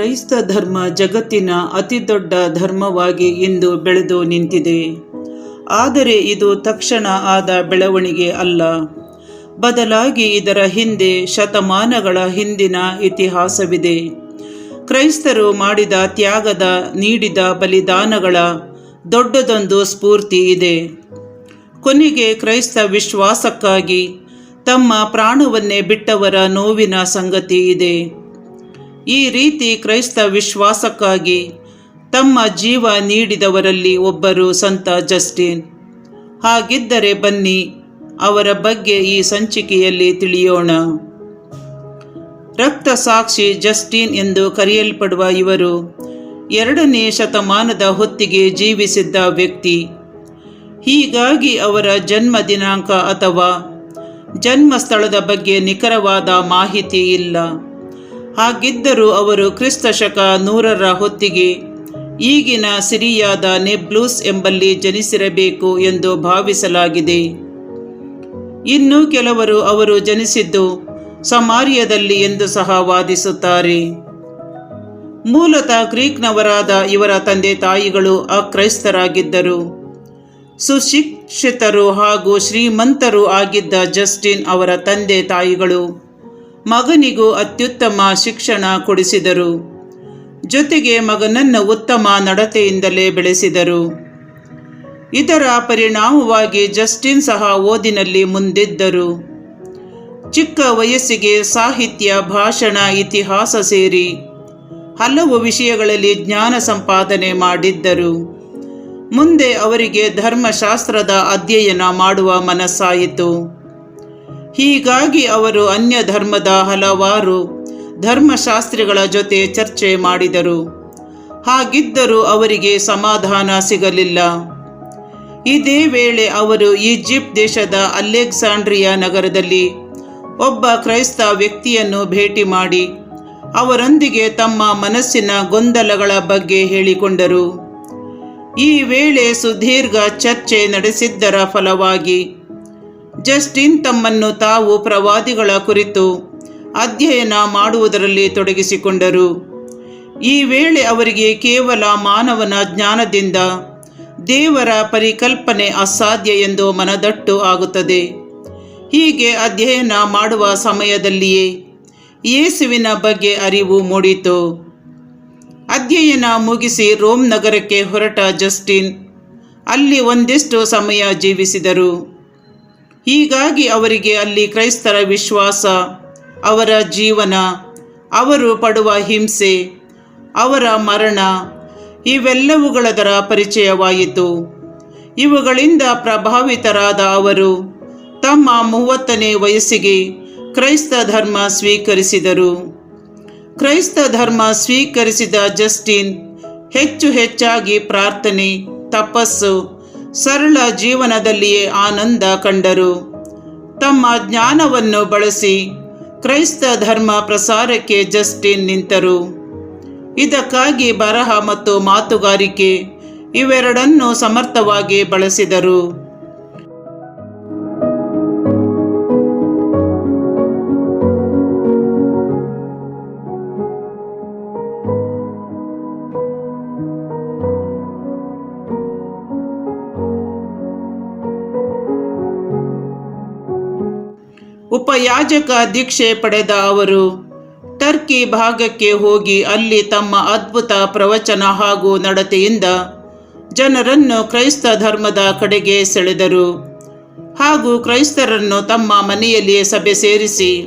ಕ್ರೈಸ್ತ ಧರ್ಮ ಜಗತ್ತಿನ ಅತಿದೊಡ್ಡ ಧರ್ಮವಾಗಿ ಇಂದು ಬೆಳೆದು ನಿಂತಿದೆ. ಆದರೆ ಇದು ತಕ್ಷಣ ಆದ ಬೆಳವಣಿಗೆ ಅಲ್ಲ. ಬದಲಾಗಿ ಇದರ ಹಿಂದೆ ಶತಮಾನಗಳ ಹಿಂದಿನ ಇತಿಹಾಸವಿದೆ. ಕ್ರೈಸ್ತರು ಮಾಡಿದ ತ್ಯಾಗದ ನೀಡಿದ ಬಲಿದಾನಗಳ ದೊಡ್ಡದೊಂದು ಸ್ಫೂರ್ತಿ ಇದೆ. ಕೊನೆಗೆ ಕ್ರೈಸ್ತ ವಿಶ್ವಾಸಕ್ಕಾಗಿ ತಮ್ಮ ಪ್ರಾಣವನ್ನೇ ಬಿಟ್ಟವರ ನೋವಿನ ಸಂಗತಿ ಇದೆ. ಈ ರೀತಿ ಕ್ರೈಸ್ತ ವಿಶ್ವಾಸಕ್ಕಾಗಿ ತಮ್ಮ ಜೀವ ನೀಡಿದವರಲ್ಲಿ ಒಬ್ಬರು ಸಂತ ಜಸ್ಟಿನ್. ಹಾಗಿದ್ದರೆ ಬನ್ನಿ, ಅವರ ಬಗ್ಗೆ ಈ ಸಂಚಿಕೆಯಲ್ಲಿ ತಿಳಿಯೋಣ. ರಕ್ತ ಸಾಕ್ಷಿ ಜಸ್ಟಿನ್ ಎಂದು ಕರೆಯಲ್ಪಡುವ ಇವರು ಎರಡನೇ ಶತಮಾನದ ಹೊತ್ತಿಗೆ ಜೀವಿಸಿದ್ದ ವ್ಯಕ್ತಿ. ಹೀಗಾಗಿ ಅವರ ಜನ್ಮ ದಿನಾಂಕ ಅಥವಾ ಜನ್ಮ ಸ್ಥಳದ ಬಗ್ಗೆ ನಿಖರವಾದ ಮಾಹಿತಿ ಇಲ್ಲ. ಹಾಗಿದ್ದರೂ ಅವರು ಕ್ರಿಸ್ತ ಶಕ ನೂರರ ಹೊತ್ತಿಗೆ, ಈಗಿನ ಸಿರಿಯಾದ ನೆಬ್ಲೂಸ್ ಎಂಬಲ್ಲಿ ಜನಿಸಿರಬೇಕು ಎಂದು ಭಾವಿಸಲಾಗಿದೆ. ಇನ್ನು ಕೆಲವರು ಅವರು ಜನಿಸಿದ್ದು ಸಮಾರ್ಯದಲ್ಲಿ ಎಂದು ಸಹ ವಾದಿಸುತ್ತಾರೆ. ಮೂಲತಃ ಗ್ರೀಕ್ನವರಾದ ಇವರ ತಂದೆ ತಾಯಿಗಳು ಅಕ್ರೈಸ್ತರಾಗಿದ್ದರು. ಸುಶಿಕ್ಷಿತರು ಹಾಗೂ ಶ್ರೀಮಂತರು ಆಗಿದ್ದ ಜಸ್ಟಿನ್ ಅವರ ತಂದೆ ತಾಯಿಗಳು ಮಗನಿಗೂ ಅತ್ಯುತ್ತಮ ಶಿಕ್ಷಣ ಕೊಡಿಸಿದರು. ಜೊತೆಗೆ ಮಗನನ್ನು ಉತ್ತಮ ನಡತೆಯಿಂದಲೇ ಬೆಳೆಸಿದರು. ಇದರ ಪರಿಣಾಮವಾಗಿ ಜಸ್ಟಿನ್ ಸಹ ಓದಿನಲ್ಲಿ ಮುಂದಿದ್ದರು. ಚಿಕ್ಕ ವಯಸ್ಸಿಗೆ ಸಾಹಿತ್ಯ, ಭಾಷಣ, ಇತಿಹಾಸ ಸೇರಿ ಹಲವು ವಿಷಯಗಳಲ್ಲಿ ಜ್ಞಾನ ಸಂಪಾದನೆ ಮಾಡಿದ್ದರು. ಮುಂದೆ ಅವರಿಗೆ ಧರ್ಮಶಾಸ್ತ್ರದ ಅಧ್ಯಯನ ಮಾಡುವ ಮನಸ್ಸಾಯಿತು. ಹೀಗಾಗಿ ಅವರು ಅನ್ಯ ಧರ್ಮದ ಹಲವಾರು ಧರ್ಮಶಾಸ್ತ್ರಿಗಳ ಜೊತೆ ಚರ್ಚೆ ಮಾಡಿದರು. ಹಾಗಿದ್ದರೂ ಅವರಿಗೆ ಸಮಾಧಾನ ಸಿಗಲಿಲ್ಲ. ಇದೇ ವೇಳೆ ಅವರು ಈಜಿಪ್ಟ್ ದೇಶದ ಅಲೆಕ್ಸಾಂಡ್ರಿಯಾ ನಗರದಲ್ಲಿ ಒಬ್ಬ ಕ್ರೈಸ್ತ ವ್ಯಕ್ತಿಯನ್ನು ಭೇಟಿ ಮಾಡಿ ಅವರೊಂದಿಗೆ ತಮ್ಮ ಮನಸ್ಸಿನ ಗೊಂದಲಗಳ ಬಗ್ಗೆ ಹೇಳಿಕೊಂಡರು. ಈ ವೇಳೆ ಸುದೀರ್ಘ ಚರ್ಚೆ ನಡೆಸಿದ್ದರ ಫಲವಾಗಿ ಜಸ್ಟಿನ್ ತಮ್ಮನ್ನು ತಾವು ಪ್ರವಾದಿಗಳ ಕುರಿತು ಅಧ್ಯಯನ ಮಾಡುವುದರಲ್ಲಿ ತೊಡಗಿಸಿಕೊಂಡರು. ಈ ವೇಳೆ ಅವರಿಗೆ ಕೇವಲ ಮಾನವನ ಜ್ಞಾನದಿಂದ ದೇವರ ಪರಿಕಲ್ಪನೆ ಅಸಾಧ್ಯ ಎಂದು ಮನದಟ್ಟು ಆಗುತ್ತದೆ. ಹೀಗೆ ಅಧ್ಯಯನ ಮಾಡುವ ಸಮಯದಲ್ಲಿಯೇ ಯೇಸುವಿನ ಬಗ್ಗೆ ಅರಿವು ಮೂಡಿತು. ಅಧ್ಯಯನ ಮುಗಿಸಿ ರೋಮ್ ನಗರಕ್ಕೆ ಹೊರಟ ಜಸ್ಟಿನ್ ಅಲ್ಲಿ ಒಂದಿಷ್ಟು ಸಮಯ ಜೀವಿಸಿದರು. ಹೀಗಾಗಿ ಅವರಿಗೆ ಅಲ್ಲಿ ಕ್ರೈಸ್ತರ ವಿಶ್ವಾಸ, ಅವರ ಜೀವನ, ಅವರು ಪಡುವ ಹಿಂಸೆ, ಅವರ ಮರಣ, ಇವೆಲ್ಲವುಗಳದರ ಪರಿಚಯವಾಯಿತು. ಇವುಗಳಿಂದ ಪ್ರಭಾವಿತರಾದ ಅವರು ತಮ್ಮ ಮೂವತ್ತನೇ ವಯಸ್ಸಿಗೆ ಕ್ರೈಸ್ತ ಧರ್ಮ ಸ್ವೀಕರಿಸಿದರು. ಕ್ರೈಸ್ತ ಧರ್ಮ ಸ್ವೀಕರಿಸಿದ ಜಸ್ಟಿನ್ ಹೆಚ್ಚು ಹೆಚ್ಚಾಗಿ ಪ್ರಾರ್ಥನೆ, ತಪಸ್ಸು ಸರಳ ಜೀವನದಲ್ಲಿಯೇ ಆನಂದ ಕಂಡರು. ತಮ್ಮ ಜ್ಞಾನವನ್ನು ಬಳಸಿ ಕ್ರೈಸ್ತ ಧರ್ಮ ಪ್ರಸಾರಕ್ಕೆ ಜಸ್ಟಿನ್ ನಿಂತರು. ಇದಕ್ಕಾಗಿ ಬರಹ ಮತ್ತು ಮಾತುಗಾರಿಕೆ ಇವೆರಡನ್ನು ಸಮರ್ಥವಾಗಿ ಬಳಸಿದರು. ಉಪಯಾಜಕ ದೀಕ್ಷೆ ಪಡೆದ ಅವರು, ಟರ್ಕಿ ಭಾಗಕ್ಕೆ ಹೋಗಿ ಅಲ್ಲಿ ತಮ್ಮ ಅದ್ಭುತ ಪ್ರವಚನ ಹಾಗೂ ನಡತೆಯಿಂದ ಜನರನ್ನು ಕ್ರೈಸ್ತ ಧರ್ಮದ ಕಡೆಗೆ ಸೆಳೆದರು. ಹಾಗೂ ಕ್ರೈಸ್ತರನ್ನು ತಮ್ಮ ಮನೆಯಲ್ಲಿಯೇ ಸಭೆ ಸೇರಿಸಿ,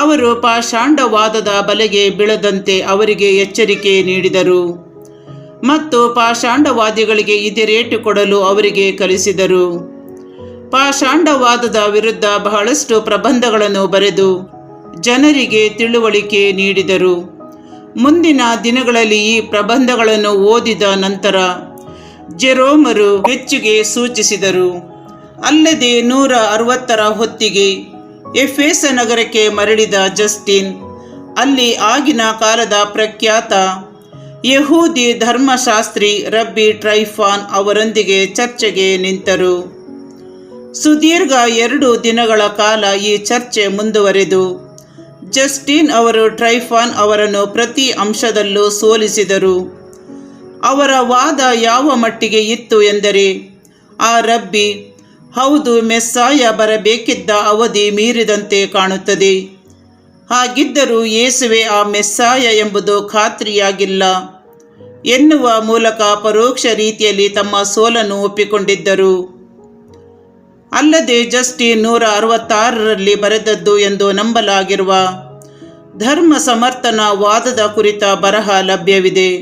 ಅವರು ಪಾಷಾಂಡವಾದದ ಬಲೆಗೆ ಬೀಳದಂತೆ ಅವರಿಗೆ ಎಚ್ಚರಿಕೆ ನೀಡಿದರು ಮತ್ತು ಪಾಷಾಂಡವಾದಿಗಳಿಗೆ ಇದೇ ರೇಟು ಕೊಡಲು ಅವರಿಗೆ ಕಲಿಸಿದರು. ಪಾಷಾಂಡವಾದದ ವಿರುದ್ಧ ಬಹಳಷ್ಟು ಪ್ರಬಂಧಗಳನ್ನು ಬರೆದು ಜನರಿಗೆ ತಿಳುವಳಿಕೆ ನೀಡಿದರು. ಮುಂದಿನ ದಿನಗಳಲ್ಲಿ ಈ ಪ್ರಬಂಧಗಳನ್ನು ಓದಿದ ನಂತರ ಜೆರೋಮರು ಹೆಚ್ಚಿಗೆ ಸೂಚಿಸಿದರು. ಅಲ್ಲದೆ ನೂರ ಅರವತ್ತರ ಹೊತ್ತಿಗೆ ಎಫೇಸ ನಗರಕ್ಕೆ ಮರಳಿದ ಜಸ್ಟಿನ್, ಅಲ್ಲಿ ಆಗಿನ ಕಾಲದ ಪ್ರಖ್ಯಾತ ಯಹೂದಿ ಧರ್ಮಶಾಸ್ತ್ರಿ ರಬ್ಬಿ ಟ್ರೈಫಾನ್ ಅವರೊಂದಿಗೆ ಚರ್ಚೆಗೆ ನಿಂತರು. ಸುದೀರ್ಘ ಎರಡು ದಿನಗಳ ಕಾಲ ಈ ಚರ್ಚೆ ಮುಂದುವರೆದು, ಜಸ್ಟಿನ್ ಅವರು ಟ್ರೈಫಾನ್ ಅವರನ್ನು ಪ್ರತಿ ಅಂಶದಲ್ಲೂ ಸೋಲಿಸಿದರು. ಅವರ ವಾದ ಯಾವ ಮಟ್ಟಿಗೆ ಇತ್ತು ಎಂದರೆ, ಆ ರಬ್ಬಿ, ಹೌದು ಮೆಸ್ಸಾಯ ಬರಬೇಕಿದ್ದ ಅವಧಿ ಮೀರಿದಂತೆ ಕಾಣುತ್ತದೆ. ಹಾಗಿದ್ದರೂ ಯೇಸುವೆ ಆ ಮೆಸ್ಸಾಯ ಎಂಬುದು ಖಾತ್ರಿಯಾಗಿಲ್ಲ ಎನ್ನುವ ಮೂಲಕ ಪರೋಕ್ಷ ರೀತಿಯಲ್ಲಿ ತಮ್ಮ ಸೋಲನ್ನು ಒಪ್ಪಿಕೊಂಡಿದ್ದರು. ಅಲ್ಲದೆ ಜಸ್ಟಿನ್ ನೂರ ಅರವತ್ತಾರರಲ್ಲಿ ಬರೆದದ್ದು ಎಂದು ನಂಬಲಾಗಿರುವ ಧರ್ಮ ಸಮರ್ಥನ ವಾದದ ಕುರಿತ ಬರಹ ಲಭ್ಯವಿದೆ.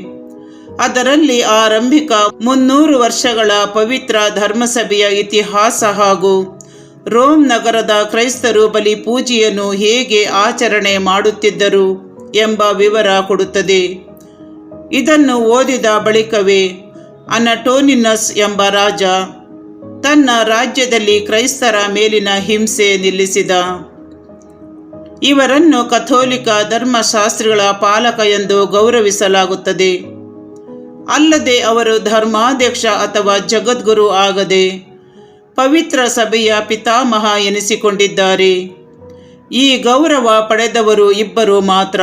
ಅದರಲ್ಲಿ ಆರಂಭಿಕ ಮುನ್ನೂರು ವರ್ಷಗಳ ಪವಿತ್ರ ಧರ್ಮಸಭೆಯ ಇತಿಹಾಸ ಹಾಗೂ ರೋಮ್ ನಗರದ ಕ್ರೈಸ್ತರು ಬಲಿ ಪೂಜೆಯನ್ನು ಹೇಗೆ ಆಚರಣೆ ಮಾಡುತ್ತಿದ್ದರು ಎಂಬ ವಿವರ ಕೊಡುತ್ತದೆ. ಇದನ್ನು ಓದಿದ ಬಳಿಕವೇ ಅನಟೋನಿನಸ್ ಎಂಬ ರಾಜ ತನ್ನ ರಾಜ್ಯದಲ್ಲಿ ಕ್ರೈಸ್ತರ ಮೇಲಿನ ಹಿಂಸೆ ನಿಲ್ಲಿಸಿದ. ಇವರನ್ನು ಕಥೋಲಿಕ ಧರ್ಮಶಾಸ್ತ್ರಿಗಳ ಪಾಲಕ ಎಂದು ಗೌರವಿಸಲಾಗುತ್ತದೆ. ಅಲ್ಲದೆ ಅವರು ಧರ್ಮಾಧ್ಯಕ್ಷ ಅಥವಾ ಜಗದ್ಗುರು ಆಗದೆ ಪವಿತ್ರ ಸಭೆಯ ಪಿತಾಮಹ ಎನಿಸಿಕೊಂಡಿದ್ದಾರೆ. ಈ ಗೌರವ ಪಡೆದವರು ಇಬ್ಬರು ಮಾತ್ರ.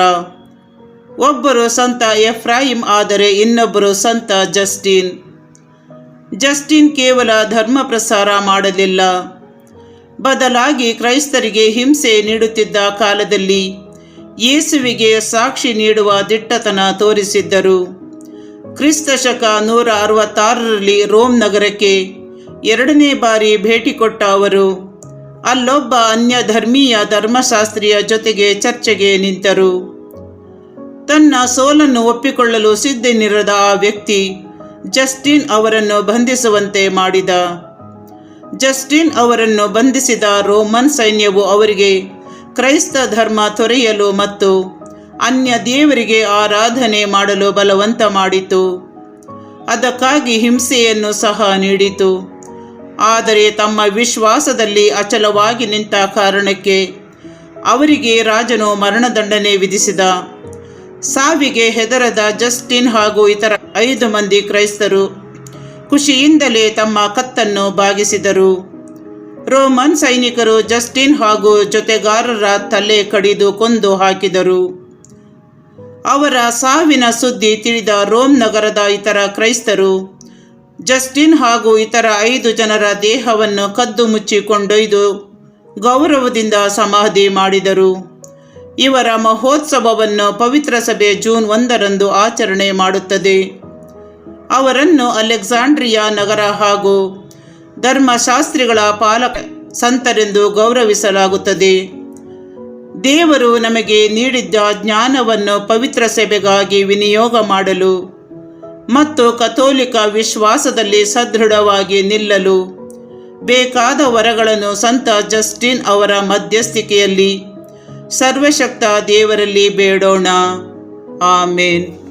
ಒಬ್ಬರು ಸಂತ ಎಫ್ರಾಹಿಂ ಆದರೆ ಇನ್ನೊಬ್ಬರು ಸಂತ ಜಸ್ಟಿನ್. ಜಸ್ಟಿನ್ ಕೇವಲ ಧರ್ಮ ಪ್ರಸಾರ ಮಾಡಲಿಲ್ಲ. ಬದಲಾಗಿ ಕ್ರೈಸ್ತರಿಗೆ ಹಿಂಸೆ ನೀಡುತ್ತಿದ್ದ ಕಾಲದಲ್ಲಿ ಯೇಸುವಿಗೆ ಸಾಕ್ಷಿ ನೀಡುವ ದಿಟ್ಟತನ ತೋರಿಸಿದ್ದರು. ಕ್ರಿಸ್ತ ಶಕ ನೂರ ಅರವತ್ತಾರರಲ್ಲಿ ರೋಮ್ ನಗರಕ್ಕೆ ಎರಡನೇ ಬಾರಿ ಭೇಟಿ ಕೊಟ್ಟ ಅವರು, ಅಲ್ಲೊಬ್ಬ ಅನ್ಯ ಧರ್ಮೀಯ ಧರ್ಮಶಾಸ್ತ್ರಿಯ ಜೊತೆಗೆ ಚರ್ಚೆಗೆ ನಿಂತರು. ತನ್ನ ಸೋಲನ್ನು ಒಪ್ಪಿಕೊಳ್ಳಲು ಸಿದ್ಧನಿರದ ಆ ವ್ಯಕ್ತಿ ಜಸ್ಟಿನ್ ಅವರನ್ನು ಬಂಧಿಸುವಂತೆ ಮಾಡಿದ. ಜಸ್ಟಿನ್ ಅವರನ್ನು ಬಂಧಿಸಿದ ರೋಮನ್ ಸೈನ್ಯವು ಅವರಿಗೆ ಕ್ರೈಸ್ತ ಧರ್ಮ ತೊರೆಯಲು ಮತ್ತು ಅನ್ಯ ದೇವರಿಗೆ ಆರಾಧನೆ ಮಾಡಲು ಬಲವಂತ ಮಾಡಿತು. ಅದಕ್ಕಾಗಿ ಹಿಂಸೆಯನ್ನು ಸಹ ನೀಡಿತು. ಆದರೆ ತಮ್ಮ ವಿಶ್ವಾಸದಲ್ಲಿ ಅಚಲವಾಗಿ ನಿಂತ ಕಾರಣಕ್ಕೆ ಅವರಿಗೆ ರಾಜನು ಮರಣದಂಡನೆ ವಿಧಿಸಿದ. ಸಾವಿಗೆ ಹೆದರದ ಜಸ್ಟಿನ್ ಹಾಗೂ ಇತರ ಐದು ಮಂದಿ ಕ್ರೈಸ್ತರು ಖುಷಿಯಿಂದಲೇ ತಮ್ಮ ಕತ್ತನ್ನು ಬಾಗಿಸಿದರು. ರೋಮನ್ ಸೈನಿಕರು ಜಸ್ಟಿನ್ ಹಾಗೂ ಜೊತೆಗಾರರ ತಲೆ ಕಡಿದು ಕೊಂದು ಹಾಕಿದರು. ಅವರ ಸಾವಿನ ಸುದ್ದಿ ತಿಳಿದ ರೋಮ್ ನಗರದ ಇತರ ಕ್ರೈಸ್ತರು ಜಸ್ಟಿನ್ ಹಾಗೂ ಇತರ ಐದು ಜನರ ದೇಹವನ್ನು ಕದ್ದು ಮುಚ್ಚಿ ಕೊಂಡೊಯ್ದು ಗೌರವದಿಂದ ಸಮಾಧಿ ಮಾಡಿದರು. ಇವರ ಮಹೋತ್ಸವವನ್ನು ಪವಿತ್ರ ಸಭೆ ಜೂನ್ ಒಂದರಂದು ಆಚರಣೆ ಮಾಡುತ್ತದೆ. ಅವರನ್ನು ಅಲೆಕ್ಸಾಂಡ್ರಿಯಾ ನಗರ ಹಾಗೂ ಧರ್ಮಶಾಸ್ತ್ರಿಗಳ ಪಾಲಕ ಸಂತರೆಂದು ಗೌರವಿಸಲಾಗುತ್ತದೆ. ದೇವರು ನಮಗೆ ನೀಡಿದ್ದ ಜ್ಞಾನವನ್ನು ಪವಿತ್ರ ಸಭೆಗಾಗಿ ವಿನಿಯೋಗ ಮಾಡಲು ಮತ್ತು ಕಥೋಲಿಕ ವಿಶ್ವಾಸದಲ್ಲಿ ಸದೃಢವಾಗಿ ನಿಲ್ಲಲು ಬೇಕಾದ ವರಗಳನ್ನು ಸಂತ ಜಸ್ಟಿನ್ ಅವರ ಮಧ್ಯಸ್ಥಿಕೆಯಲ್ಲಿ ಸರ್ವಶಕ್ತ ದೇವರಲ್ಲಿ ಬೇಡೋಣ. ಆಮೇನ್.